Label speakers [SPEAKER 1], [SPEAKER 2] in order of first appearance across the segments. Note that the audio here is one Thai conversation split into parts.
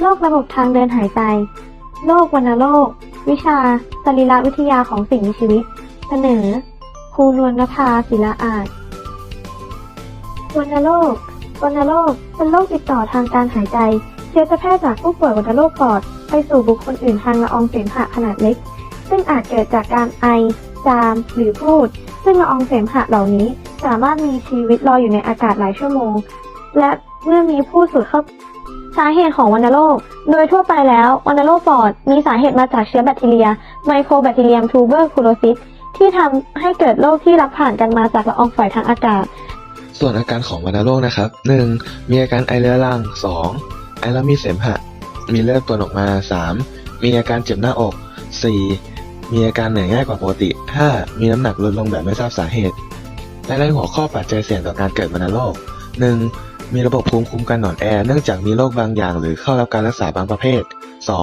[SPEAKER 1] โรคระบบทางเดินหายใจ โรควัณโรค วิชา สรีรวิทยาของสิ่งมีชีวิต เสนอครูนวลนภาศิลาอาจวัณโรควัณโรคเป็นโรคติดต่อทางการหายใจ เชื้อจะแพร่จากผู้ป่วยวัณโรคปอด ไปสู่บุคคลอื่นทางละอองเสมหะขนาดเล็ก ซึ่งอาจเกิดจากการไอ จาม หรือพูด ซึ่งละอองเสมหะเหล่านี้สามารถมีชีวิตลอยอยู่ในอากาศหลายชั่วโมง และเมื่อมีผู้สูดเข้า สาเหตุของวัณโรค โดยทั่วไปแล้ววัณโรคปอดมีสาเหตุมาจากเชื้อแบคทีเรีย ไมโครแบคทีเรียมทูเบอร์คูโลซิสที่ทำให้เกิดโรคที่รับผ่านกันมาจากละอองฝอยทางอากาศ
[SPEAKER 2] ส่วนอาการของวัณโรคนะครับ 1. มีอาการไอเรื้อรัง 2. ไอแล้วมีเสมหะ มีเลือดตัวออกมา 3. มีอาการเจ็บหน้าอก 4. มีอาการเหนื่อยง่ายกว่าปกติ 5. มีน้ำหนักลดลงแบบไม่ทราบสาเหตุและในหัวข้อปัจจัยเสี่ยงต่อการเกิดวัณโรค 1. มีระบบภูมิคุ้มกันอ่อนแอเนื่องจากมีโรคบางอย่างหรือเข้ารับการรักษาบางประเภท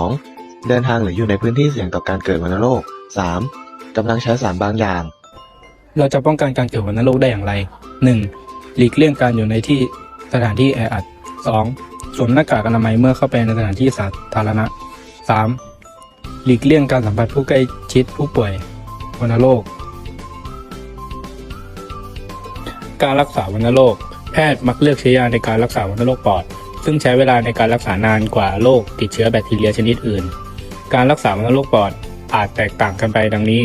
[SPEAKER 2] 2. เดินทางหรืออยู่ในพื้นที่เสี่ยงต่อการเกิดวัณโรค 3. กำลังใช้สารบางอย่าง
[SPEAKER 3] เราจะป้องกันการเกิดวัณโรคได้อย่างไร 1. หลีกเลี่ยงการอยู่ในที่สถานที่แออัด 2. สวมหน้ากากอนามัยเมื่อเข้าไปในสถานที่สาธารณะ 3. หลีกเลี่ยงการสัมผัสผู้ใกล้ชิดผู้ป่วยวัณโรค การรักษาวัณโรค แพทย์มักเลือกใช้ยาในการรักษาวัณโรคปอด ซึ่งใช้เวลาในการรักษานานกว่าโรคติดเชื้อแบคทีเรียชนิดอื่น การรักษาวัณโรคปอดอาจแตกต่างกันไปดังนี้